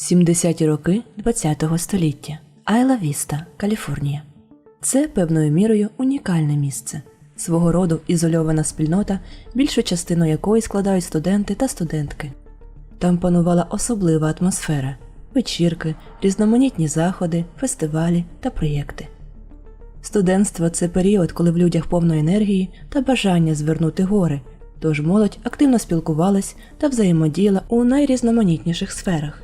70-ті роки ХХ століття. Айла Віста, Каліфорнія. Це певною мірою унікальне місце, свого роду ізольована спільнота, більшу частину якої складають студенти та студентки. Там панувала особлива атмосфера, вечірки, різноманітні заходи, фестивалі та проєкти. Студентство це період, коли в людях повно енергії та бажання звернути гори, тож молодь активно спілкувалась та взаємодіяла у найрізноманітніших сферах.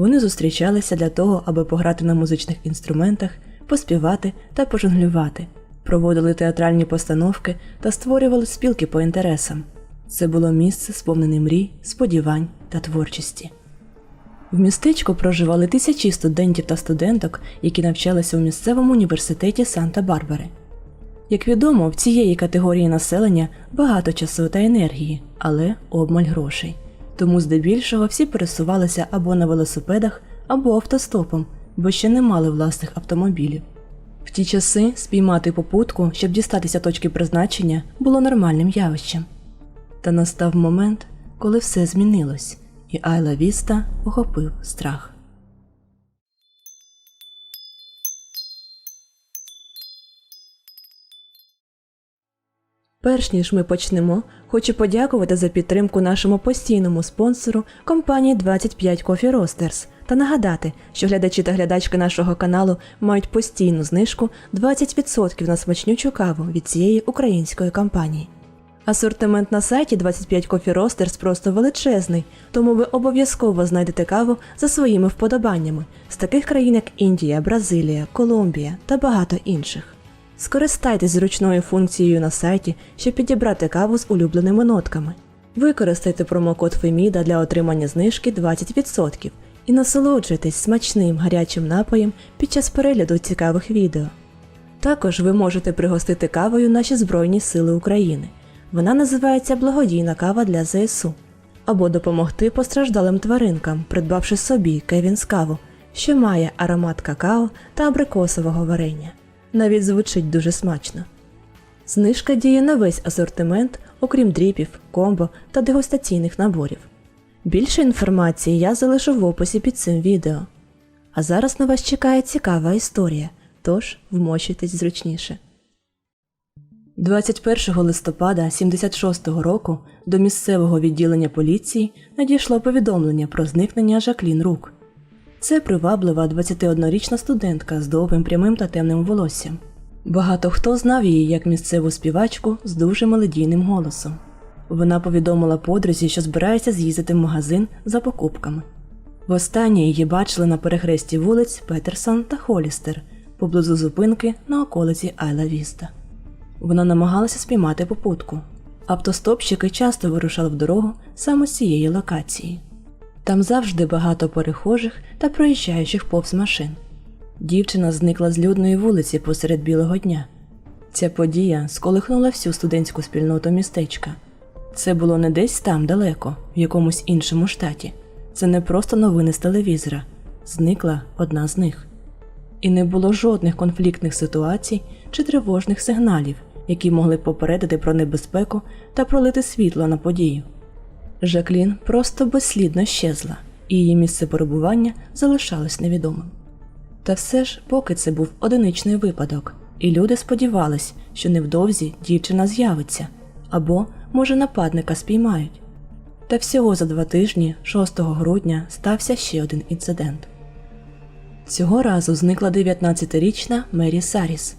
Вони зустрічалися для того, аби пограти на музичних інструментах, поспівати та пожонглювати, проводили театральні постановки та створювали спілки по інтересам. Це було місце, сповнене мрій, сподівань та творчості. В містечку проживали тисячі студентів та студенток, які навчалися у місцевому університеті Санта-Барбари. Як відомо, в цієї категорії населення багато часу та енергії, але обмаль грошей. Тому здебільшого всі пересувалися або на велосипедах, або автостопом, бо ще не мали власних автомобілів. В ті часи спіймати попутку, щоб дістатися точки призначення, було нормальним явищем. Та настав момент, коли все змінилось, і Айла Віста охопив страх. Перш ніж ми почнемо, хочу подякувати за підтримку нашому постійному спонсору компанії 25 Coffee Roasters та нагадати, що глядачі та глядачки нашого каналу мають постійну знижку 20% на смачнючу каву від цієї української компанії. Асортимент на сайті 25 Coffee Roasters просто величезний, тому ви обов'язково знайдете каву за своїми вподобаннями з таких країн, як Індія, Бразилія, Колумбія та багато інших. Скористайтесь зручною функцією на сайті, щоб підібрати каву з улюбленими нотками. Використайте промокод FEMIDA для отримання знижки 20% і насолоджуйтесь смачним гарячим напоєм під час перегляду цікавих відео. Також ви можете пригостити кавою наші Збройні Сили України. Вона називається Благодійна кава для ЗСУ. Або допомогти постраждалим тваринкам, придбавши собі Кевінс каву, що має аромат какао та абрикосового варення. Навіть звучить дуже смачно. Знижка діє на весь асортимент, окрім дріпів, комбо та дегустаційних наборів. Більше інформації я залишу в описі під цим відео. А зараз на вас чекає цікава історія, тож вмочуйтесь зручніше. 21 листопада 76-го року до місцевого відділення поліції надійшло повідомлення про зникнення Жаклін Рук. Це приваблива 21-річна студентка з довгим прямим та темним волоссям. Багато хто знав її як місцеву співачку з дуже мелодійним голосом. Вона повідомила подрузі, що збирається з'їздити в магазин за покупками. Востаннє її бачили на перехресті вулиць Петерсон та Холістер поблизу зупинки на околиці Айла Віста. Вона намагалася спіймати попутку. Автостопщики часто вирушали в дорогу саме з цієї локації. Там завжди багато перехожих та проїжджаючих повз машин. Дівчина зникла з людної вулиці посеред білого дня. Ця подія сколихнула всю студентську спільноту містечка. Це було не десь там далеко, в якомусь іншому штаті. Це не просто новини з телевізора. Зникла одна з них. І не було жодних конфліктних ситуацій чи тривожних сигналів, які могли попередити про небезпеку та пролити світло на подію. Жаклін просто безслідно щезла, і її місце перебування залишалось невідомим. Та все ж, поки це був одиничний випадок, і люди сподівались, що невдовзі дівчина з'явиться або, може, нападника спіймають. Та всього за два тижні, 6 грудня, стався ще один інцидент. Цього разу зникла 19-річна Мері Саріс.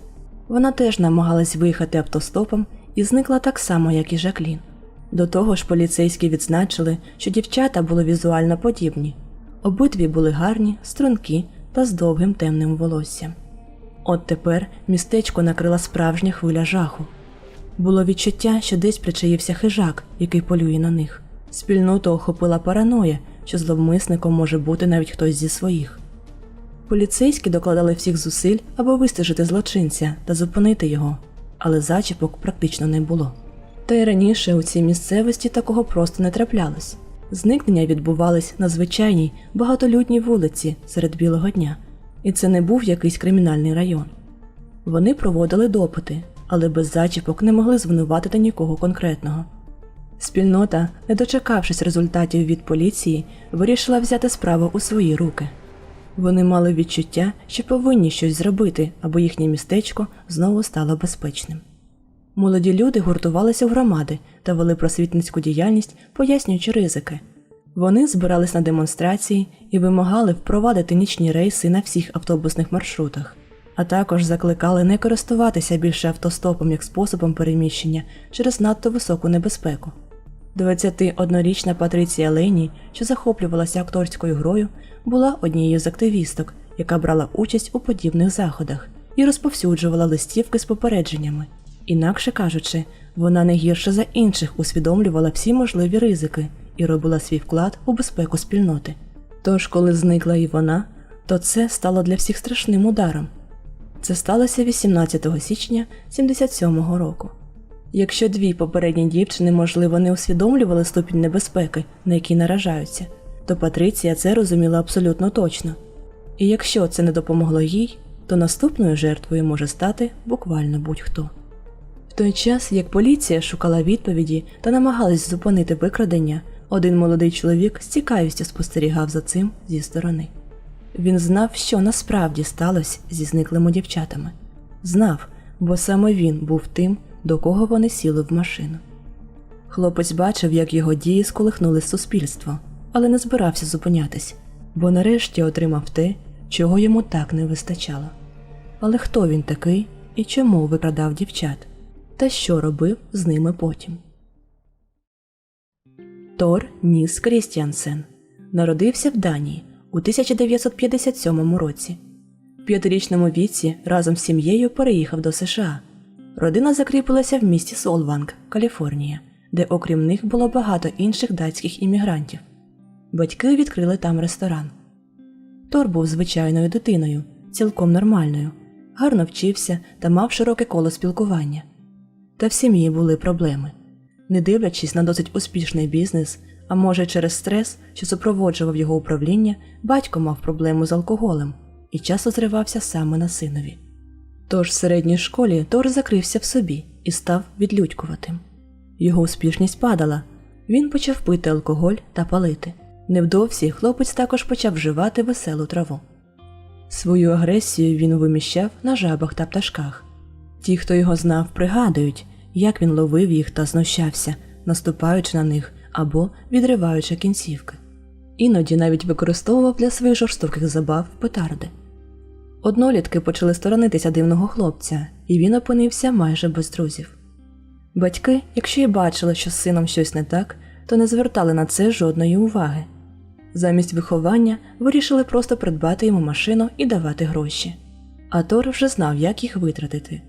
Вона теж намагалась виїхати автостопом і зникла так само, як і Жаклін. До того ж, поліцейські відзначили, що дівчата були візуально подібні. Обидві були гарні, стрункі та з довгим темним волоссям. От тепер містечко накрила справжня хвиля жаху. Було відчуття, що десь причаївся хижак, який полює на них. Спільноту охопила параноя, що зловмисником може бути навіть хтось зі своїх. Поліцейські докладали всіх зусиль, аби вистежити злочинця та зупинити його, але зачіпок практично не було. Та й раніше у цій місцевості такого просто не траплялось. Зникнення відбувались на звичайній багатолюдній вулиці серед білого дня, і це не був якийсь кримінальний район. Вони проводили допити, але без зачіпок не могли звинуватити нікого конкретного. Спільнота, не дочекавшись результатів від поліції, вирішила взяти справу у свої руки. Вони мали відчуття, що повинні щось зробити, аби їхнє містечко знову стало безпечним. Молоді люди гуртувалися в громади та вели просвітницьку діяльність, пояснюючи ризики. Вони збирались на демонстрації і вимагали впровадити нічні рейси на всіх автобусних маршрутах, а також закликали не користуватися більше автостопом як способом переміщення через надто високу небезпеку. 21-річна Патриція Лейні, що захоплювалася акторською грою, була однією з активісток, яка брала участь у подібних заходах і розповсюджувала листівки з попередженнями. Інакше кажучи, вона не гірше за інших усвідомлювала всі можливі ризики і робила свій вклад у безпеку спільноти. Тож, коли зникла і вона, то це стало для всіх страшним ударом. Це сталося 18 січня 77-го року. Якщо дві попередні дівчини, можливо, не усвідомлювали ступінь небезпеки, на який наражаються, то Патриція це розуміла абсолютно точно. І якщо це не допомогло їй, то наступною жертвою може стати буквально будь-хто. В той час, як поліція шукала відповіді та намагалась зупинити викрадення, один молодий чоловік з цікавістю спостерігав за цим зі сторони. Він знав, що насправді сталося зі зниклими дівчатами. Знав, бо саме він був тим, до кого вони сіли в машину. Хлопець бачив, як його дії сколихнули суспільство, але не збирався зупинятись, бо нарешті отримав те, чого йому так не вистачало. Але хто він такий і чому викрадав дівчат, та що робив з ними потім? Тор Ніс Крістіансен народився в Данії у 1957 році. В п'ятирічному віці разом з сім'єю переїхав до США. Родина закріпилася в місті Солванг, Каліфорнія, де окрім них було багато інших датських іммігрантів. Батьки відкрили там ресторан. Тор був звичайною дитиною, цілком нормальною, гарно вчився та мав широке коло спілкування. Та в сім'ї були проблеми. Не дивлячись на досить успішний бізнес, а може через стрес, що супроводжував його управління, батько мав проблему з алкоголем і часто зривався саме на синові. Тож в середній школі Тор закрився в собі і став відлюдькуватим. Його успішність падала, він почав пити алкоголь та палити. Невдовзі хлопець також почав вживати веселу траву. Свою агресію він виміщав на жабах та пташках. Ті, хто його знав, пригадують, як він ловив їх та знущався, наступаючи на них або відриваючи кінцівки. Іноді навіть використовував для своїх жорстоких забав петарди. Однолітки почали сторонитися дивного хлопця, і він опинився майже без друзів. Батьки, якщо й бачили, що з сином щось не так, то не звертали на це жодної уваги. Замість виховання вирішили просто придбати йому машину і давати гроші. А Тор вже знав, як їх витратити.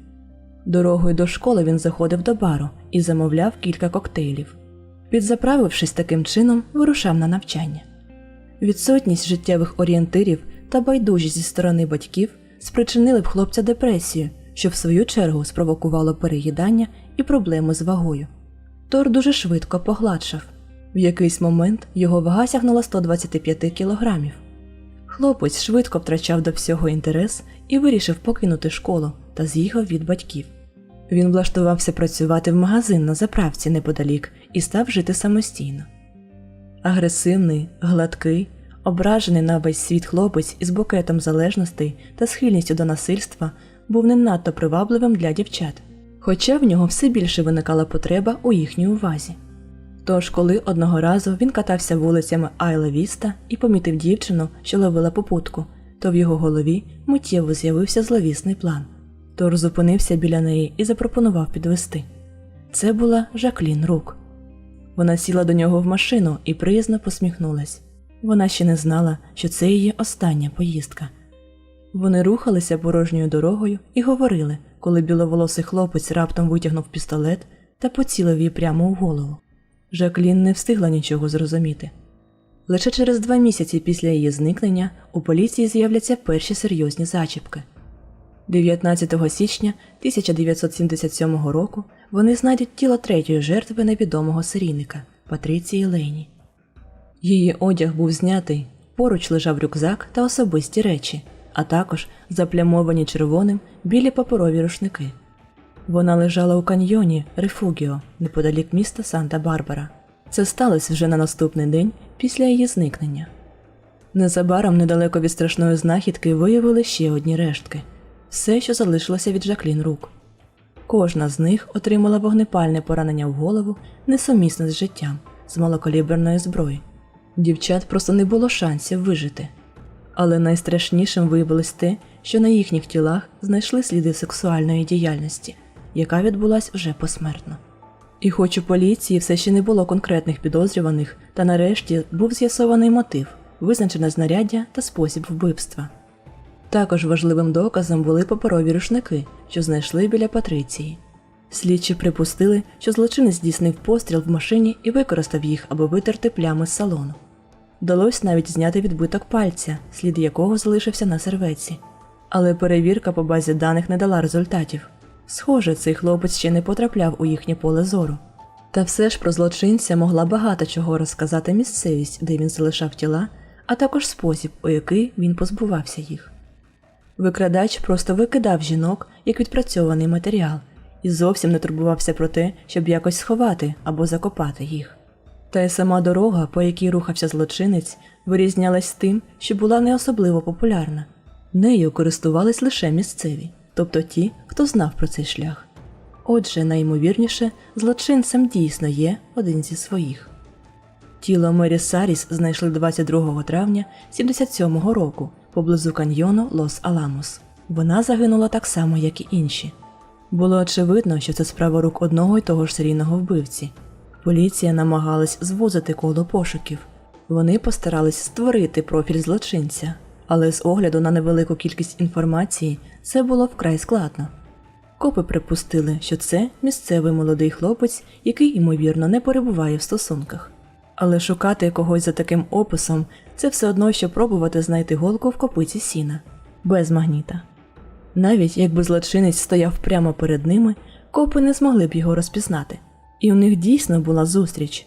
Дорогою до школи він заходив до бару і замовляв кілька коктейлів. Підзаправившись таким чином, вирушав на навчання. Відсутність життєвих орієнтирів та байдужість зі сторони батьків спричинили в хлопця депресію, що в свою чергу спровокувало переїдання і проблеми з вагою. Тор дуже швидко погладшав. В якийсь момент його вага сягнула 125 кілограмів. Хлопець швидко втрачав до всього інтерес і вирішив покинути школу та з'їхав від батьків. Він влаштувався працювати в магазин на заправці неподалік і став жити самостійно. Агресивний, гладкий, ображений на весь світ хлопець із букетом залежностей та схильністю до насильства був не надто привабливим для дівчат, хоча в нього все більше виникала потреба у їхній увазі. Тож, коли одного разу він катався вулицями Айла Віста і помітив дівчину, що ловила попутку, то в його голові миттєво з'явився зловісний план. Тор зупинився біля неї і запропонував підвести. Це була Жаклін Рук. Вона сіла до нього в машину і приязно посміхнулась. Вона ще не знала, що це її остання поїздка. Вони рухалися порожньою дорогою і говорили, коли біловолосий хлопець раптом витягнув пістолет та поцілив її прямо у голову. Жаклін не встигла нічого зрозуміти. Лише через два місяці після її зникнення у поліції з'являться перші серйозні зачіпки. 19 січня 1977 року вони знайдуть тіло третьої жертви невідомого серійника Патриції Лейні. Її одяг був знятий, поруч лежав рюкзак та особисті речі, а також заплямовані червоним білі паперові рушники. Вона лежала у каньйоні Рефугіо неподалік міста Санта-Барбара. Це сталося вже на наступний день після її зникнення. Незабаром недалеко від страшної знахідки виявили ще одні рештки все, що залишилося від Жаклін рук. Кожна з них отримала вогнепальне поранення в голову, несумісне з життям, з малокаліберної зброї. Дівчат просто не було шансів вижити. Але найстрашнішим виявилось те, що на їхніх тілах знайшли сліди сексуальної діяльності, яка відбулась вже посмертно. І хоч у поліції все ще не було конкретних підозрюваних, та нарешті був з'ясований мотив, визначене знаряддя та спосіб вбивства. Також важливим доказом були паперові рушники, що знайшли біля Патриції. Слідчі припустили, що злочинець здійснив постріл в машині і використав їх, аби витерти плями з салону. Вдалося навіть зняти відбиток пальця, слід якого залишився на серветці. Але перевірка по базі даних не дала результатів. Схоже, цей хлопець ще не потрапляв у їхнє поле зору. Та все ж про злочинця могла багато чого розказати місцевість, де він залишав тіла, а також спосіб, у який він позбувався їх. Викрадач просто викидав жінок як відпрацьований матеріал і зовсім не турбувався про те, щоб якось сховати або закопати їх. Та й сама дорога, по якій рухався злочинець, вирізнялась тим, що була не особливо популярна. Нею користувались лише місцеві, тобто ті, хто знав про цей шлях. Отже, найімовірніше, злочинцем дійсно є один зі своїх. Тіло Мері Саріс знайшли 22 травня 77-го року поблизу каньйону Лос Аламос. Вона загинула так само, як і інші. Було очевидно, що це справа рук одного й того ж серійного вбивці. Поліція намагалась звузити коло пошуків. Вони постарались створити профіль злочинця, але з огляду на невелику кількість інформації це було вкрай складно. Копи припустили, що це місцевий молодий хлопець, який, ймовірно, не перебуває в стосунках. Але шукати когось за таким описом це все одно, що пробувати знайти голку в копиці сіна без магніта. Навіть якби злочинець стояв прямо перед ними, копи не змогли б його розпізнати. І у них дійсно була зустріч.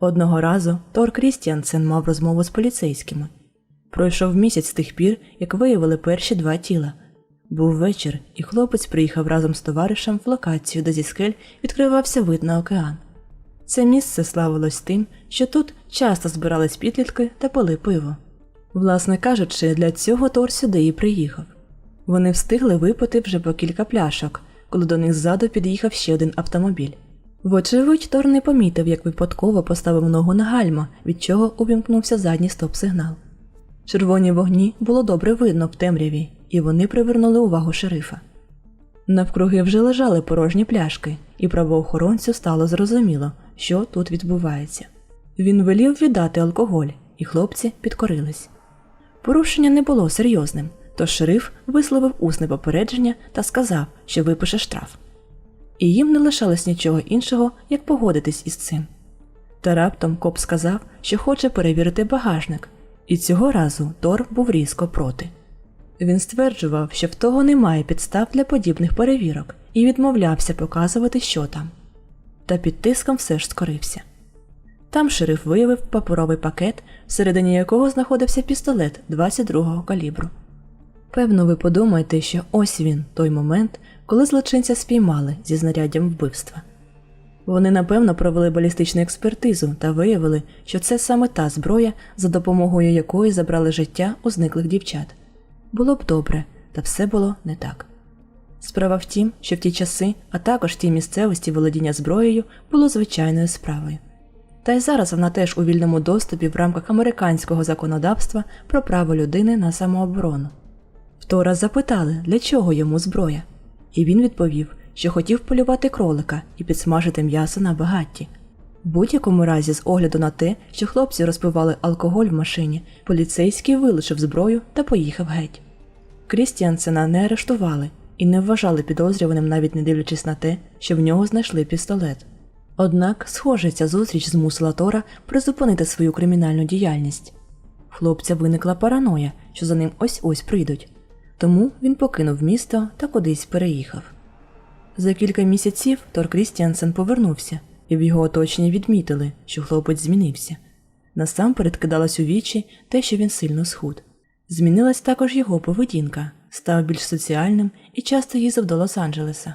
Одного разу Тор Крістіансен мав розмову з поліцейськими. Пройшов місяць з тих пір, як виявили перші два тіла. Був вечір, і хлопець приїхав разом з товаришем в локацію, де зі скель відкривався вид на океан. Це місце славилось тим, що тут часто збирались підлітки та пили пиво. Власне кажучи, для цього Тор сюди і приїхав. Вони встигли випити вже по кілька пляшок, коли до них ззаду під'їхав ще один автомобіль. Вочевидь, Тор не помітив, як випадково поставив ногу на гальма, від чого увімкнувся задній стоп-сигнал. Червоні вогні було добре видно в темряві, і вони привернули увагу шерифа. Навкруги вже лежали порожні пляшки, і правоохоронцю стало зрозуміло, що тут відбувається. Він велів віддати алкоголь, і хлопці підкорились. Порушення не було серйозним, тож шериф висловив усне попередження та сказав, що випише штраф. І їм не лишалось нічого іншого, як погодитись із цим. Та раптом коп сказав, що хоче перевірити багажник, і цього разу Тор був різко проти. Він стверджував, що в того немає підстав для подібних перевірок, і відмовлявся показувати, що там. Та під тиском все ж скорився. Там шериф виявив паперовий пакет, всередині якого знаходився пістолет 22-го калібру. Певно, ви подумаєте, що ось він, той момент, коли злочинця спіймали зі знаряддям вбивства. Вони напевно провели балістичну експертизу та виявили, що це саме та зброя, за допомогою якої забрали життя у зниклих дівчат. Було б добре, та все було не так. Справа в тім, що в ті часи, а також в тій місцевості володіння зброєю було звичайною справою. Та й зараз вона теж у вільному доступі в рамках американського законодавства про право людини на самооборону. Втора запитали, для чого йому зброя, і він відповів, що хотів полювати кролика і підсмажити м'ясо на багатті. В будь-якому разі, з огляду на те, що хлопці розпивали алкоголь в машині, поліцейський вилучив зброю та поїхав геть. Крістіансена не арештували і не вважали підозрюваним, навіть не дивлячись на те, що в нього знайшли пістолет. Однак, схоже, ця зустріч змусила Тора призупинити свою кримінальну діяльність. Хлопця виникла параноя, що за ним ось ось прийдуть, тому він покинув місто та кудись переїхав. За кілька місяців Тор Крістіансен повернувся, і в його оточенні відмітили, що хлопець змінився. Насамперед кидалось у вічі те, що він сильно схуд. Змінилась також його поведінка, став більш соціальним і часто їздив до Лос-Анджелеса.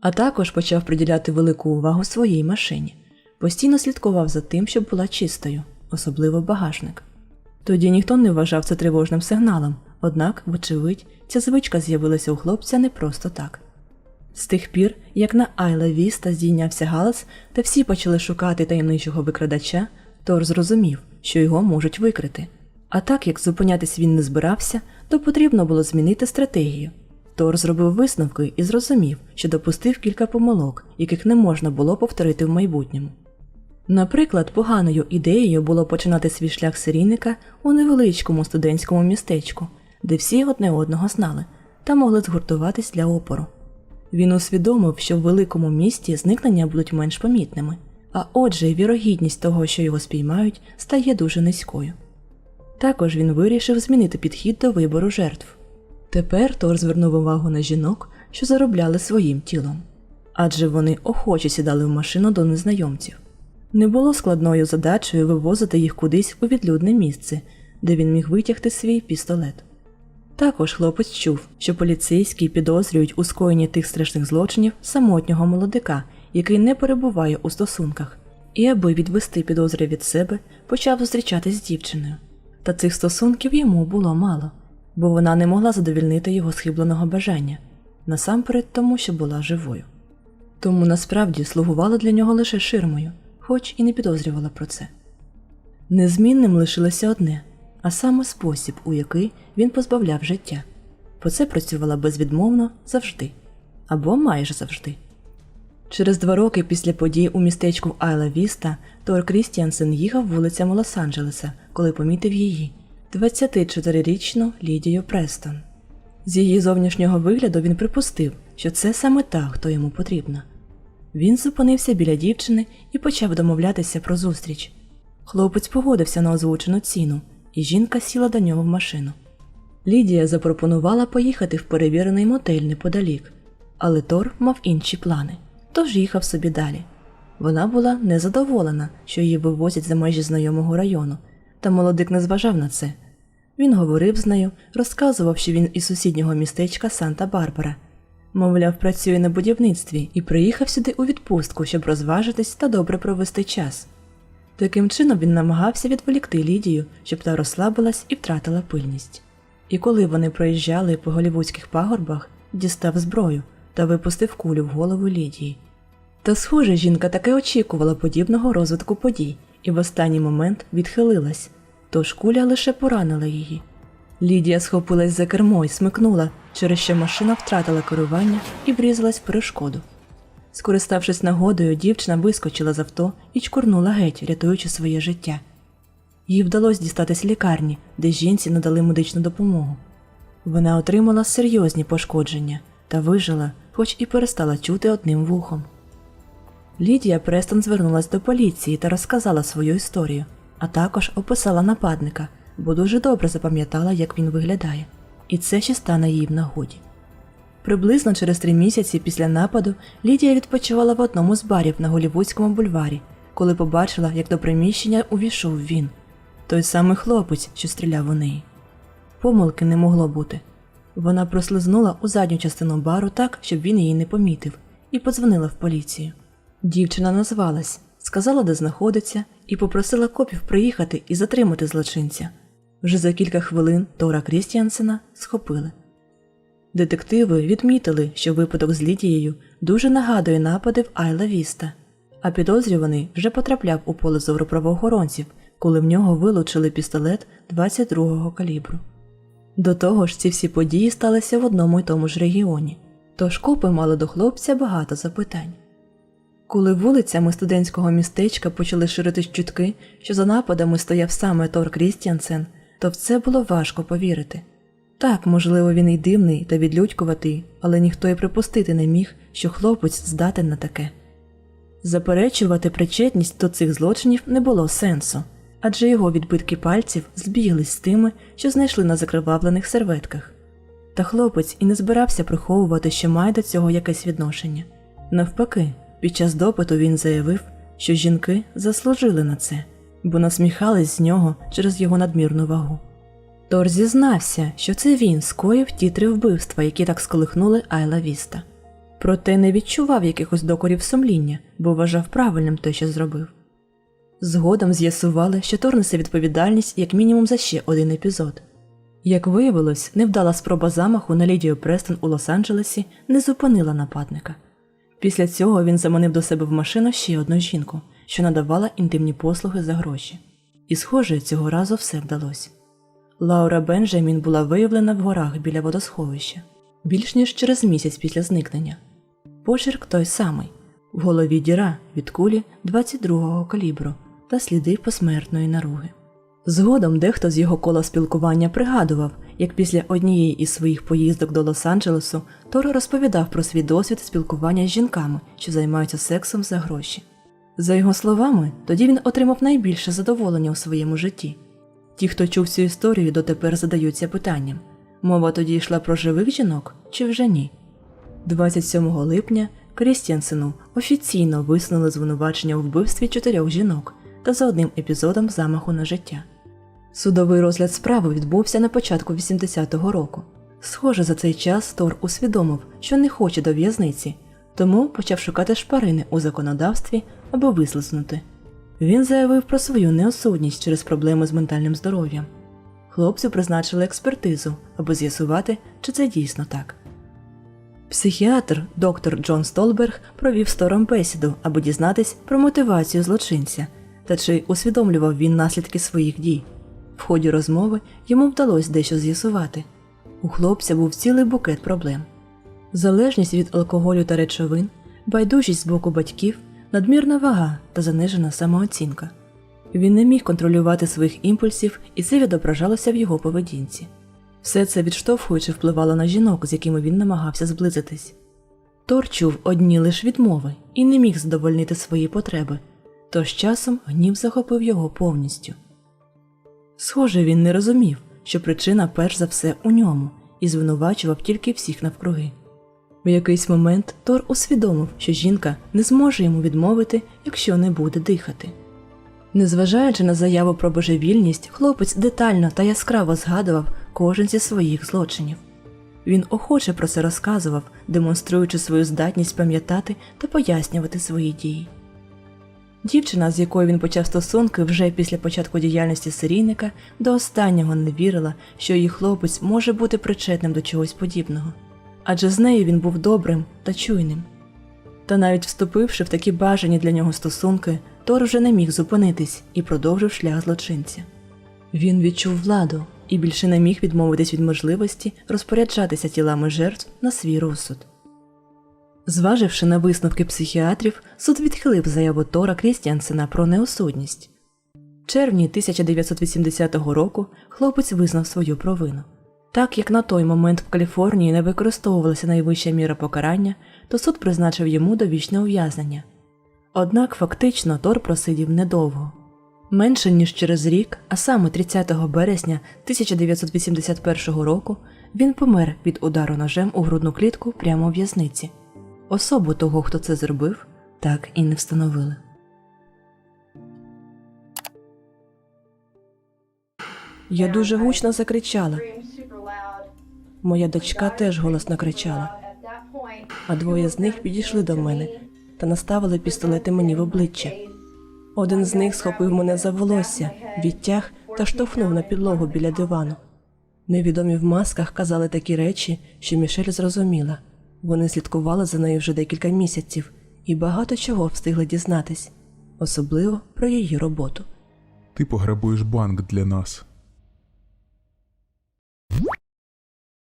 А також почав приділяти велику увагу своїй машині. Постійно слідкував за тим, щоб була чистою, особливо багажник. Тоді ніхто не вважав це тривожним сигналом, однак, вочевидь, ця звичка з'явилася у хлопця не просто так. З тих пір, як на Айла Віста здійнявся галас, та всі почали шукати таємничого викрадача, Тор зрозумів, що його можуть викрити. А так як зупинятись він не збирався, то потрібно було змінити стратегію. Тор зробив висновки і зрозумів, що допустив кілька помилок, яких не можна було повторити в майбутньому. Наприклад, поганою ідеєю було починати свій шлях серійника у невеличкому студентському містечку, де всі одне одного знали та могли згуртуватись для опору. Він усвідомив, що в великому місті зникнення будуть менш помітними, а отже, вірогідність того, що його спіймають, стає дуже низькою. Також він вирішив змінити підхід до вибору жертв. Тепер Тор звернув увагу на жінок, що заробляли своїм тілом, адже вони охоче сідали в машину до незнайомців. Не було складною задачею вивозити їх кудись у відлюдне місце, де він міг витягти свій пістолет. Також хлопець чув, що поліцейські підозрюють у скоєнні тих страшних злочинів самотнього молодика, який не перебуває у стосунках, і аби відвести підозри від себе, почав зустрічатись з дівчиною. Та цих стосунків йому було мало, бо вона не могла задовільнити його схибленого бажання, насамперед тому, що була живою. Тому насправді слугувала для нього лише ширмою, хоч і не підозрювала про це. Незмінним лишилося одне, а саме спосіб, у який він позбавляв життя. Бо це працювала безвідмовно завжди або майже завжди. Через два роки після подій у містечку Айла Віста Тор Крістіансен їхав вулицями Лос-Анджелеса, коли помітив її 24-річну Лідію Престон. З її зовнішнього вигляду він припустив, що це саме та, хто йому потрібна. Він зупинився біля дівчини і почав домовлятися про зустріч. Хлопець погодився на озвучену ціну, і жінка сіла до нього в машину. Лідія запропонувала поїхати в перевірений мотель неподалік, але Тор мав інші плани, тож їхав собі далі. Вона була незадоволена, що її вивозять за межі знайомого району, та молодик не зважав на це. Він говорив з нею, розказував, що він із сусіднього містечка Санта-Барбара. Мовляв, працює на будівництві і приїхав сюди у відпустку, щоб розважитись та добре провести час. Таким чином він намагався відволікти Лідію, щоб та розслабилась і втратила пильність. І коли вони проїжджали по голівудських пагорбах, дістав зброю та випустив кулю в голову Лідії. Та, схоже, жінка таки очікувала подібного розвитку подій і в останній момент відхилилась, тож куля лише поранила її. Лідія схопилась за кермо і смикнула, через що машина втратила керування і врізалась в перешкоду. Скориставшись нагодою, дівчина вискочила з авто і чкурнула геть, рятуючи своє життя. Їй вдалося дістатись лікарні, де жінці надали медичну допомогу. Вона отримала серйозні пошкодження та вижила, хоч і перестала чути одним вухом. Лідія Престон звернулась до поліції та розказала свою історію, а також описала нападника, бо дуже добре запам'ятала, як він виглядає, і це ще стане їй в нагоді. Приблизно через три місяці після нападу Лідія відпочивала в одному з барів на Голівудському бульварі, коли побачила, як до приміщення увійшов він, той самий хлопець, що стріляв у неї. Помилки не могло бути. Вона прослизнула у задню частину бару так, щоб він її не помітив, і подзвонила в поліцію. Дівчина назвалась, сказала, де знаходиться, і попросила копів приїхати і затримати злочинця. Вже за кілька хвилин Тора Крістіансена схопили. Детективи відмітили, що випадок з Лідією дуже нагадує напади в Айла Віста, а підозрюваний вже потрапляв у поле зору правоохоронців, коли в нього вилучили пістолет 22-го калібру. До того ж, ці всі події сталися в одному й тому ж регіоні, тож копи мали до хлопця багато запитань. Коли вулицями студентського містечка почали ширитись чутки, що за нападами стояв саме Тор Крістіансен, то в це було важко повірити. Так, можливо, він і дивний та відлюдькуватий, але ніхто й припустити не міг, що хлопець здатен на таке. Заперечувати причетність до цих злочинів не було сенсу, адже його відбитки пальців збіглись з тими, що знайшли на закривавлених серветках. Та хлопець і не збирався приховувати, що має до цього якесь відношення. Навпаки, під час допиту він заявив, що жінки заслужили на це, бо насміхались з нього через його надмірну вагу. Тор зізнався, що це він скоїв ті три вбивства, які так сколихнули Айла Віста. Проте не відчував якихось докорів сумління, бо вважав правильним те, що зробив. Згодом з'ясували, що Тор несе відповідальність як мінімум за ще один епізод. Як виявилось, невдала спроба замаху на Лідію Престон у Лос-Анджелесі не зупинила нападника. Після цього він заманив до себе в машину ще одну жінку, що надавала інтимні послуги за гроші. І, схоже, цього разу все вдалося. Лаура Бенджамін була виявлена в горах біля водосховища більш ніж через місяць після зникнення. Почерк той самий в голові діра від кулі 22-го калібру та сліди посмертної наруги. Згодом дехто з його кола спілкування пригадував, як після однієї із своїх поїздок до Лос-Анджелесу Торо розповідав про свій досвід спілкування з жінками, що займаються сексом за гроші. За його словами, тоді він отримав найбільше задоволення у своєму житті. Ті, хто чув цю історію, дотепер задаються питанням: мова тоді йшла про живих жінок чи вже ні? 27 липня Крістіансену офіційно висунули звинувачення у вбивстві чотирьох жінок та за одним епізодом замаху на життя. Судовий розгляд справи відбувся на початку 80-го року. Схоже, за цей час Тор усвідомив, що не хоче до в'язниці, тому почав шукати шпарини у законодавстві, аби вислизнути. Він заявив про свою неосудність через проблеми з ментальним здоров'ям. Хлопцю призначили експертизу, аби з'ясувати, чи це дійсно так. Психіатр доктор Джон Столберг провів з Тором бесіду, аби дізнатись про мотивацію злочинця та чи усвідомлював він наслідки своїх дій. В ході розмови йому вдалося дещо з'ясувати. У хлопця був цілий букет проблем: залежність від алкоголю та речовин, байдужість з боку батьків, надмірна вага та занижена самооцінка. Він не міг контролювати своїх імпульсів, і це відображалося в його поведінці. Все це відштовхуючи впливало на жінок, з якими він намагався зблизитись. Тор чув одні лиш відмови і не міг задовольнити свої потреби, тож часом гнів захопив його повністю. Схоже, він не розумів, що причина перш за все у ньому, і звинувачував тільки всіх навкруги. В якийсь момент Тор усвідомив, що жінка не зможе йому відмовити, якщо не буде дихати. Незважаючи на заяву про божевільність, хлопець детально та яскраво згадував кожен зі своїх злочинів. Він охоче про це розказував, демонструючи свою здатність пам'ятати та пояснювати свої дії. Дівчина, з якою він почав стосунки вже після початку діяльності серійника, до останнього не вірила, що її хлопець може бути причетним до чогось подібного, адже з нею він був добрим та чуйним. Та навіть вступивши в такі бажані для нього стосунки, Тор вже не міг зупинитись і продовжив шлях злочинця. Він відчув владу і більше не міг відмовитись від можливості розпоряджатися тілами жертв на свій розсуд. Зваживши на висновки психіатрів, суд відхилив заяву Тора Крістіансена про неосудність. В червні 1980 року хлопець визнав свою провину. Так як на той момент в Каліфорнії не використовувалася найвища міра покарання, то суд призначив йому довічне ув'язнення. Однак фактично Тор просидів недовго. Менше ніж через рік, а саме 30 березня 1981 року, він помер від удару ножем у грудну клітку прямо в в'язниці. Особу того, хто це зробив, так і не встановили. Я дуже гучно закричала. Моя дочка теж голосно кричала, а двоє з них підійшли до мене та наставили пістолети мені в обличчя. Один з них схопив мене за волосся, відтяг та штовхнув на підлогу біля дивану. Невідомі в масках казали такі речі, що Мішель зрозуміла. Вони слідкували за нею вже декілька місяців і багато чого встигли дізнатись, особливо про її роботу. Ти пограбуєш банк для нас.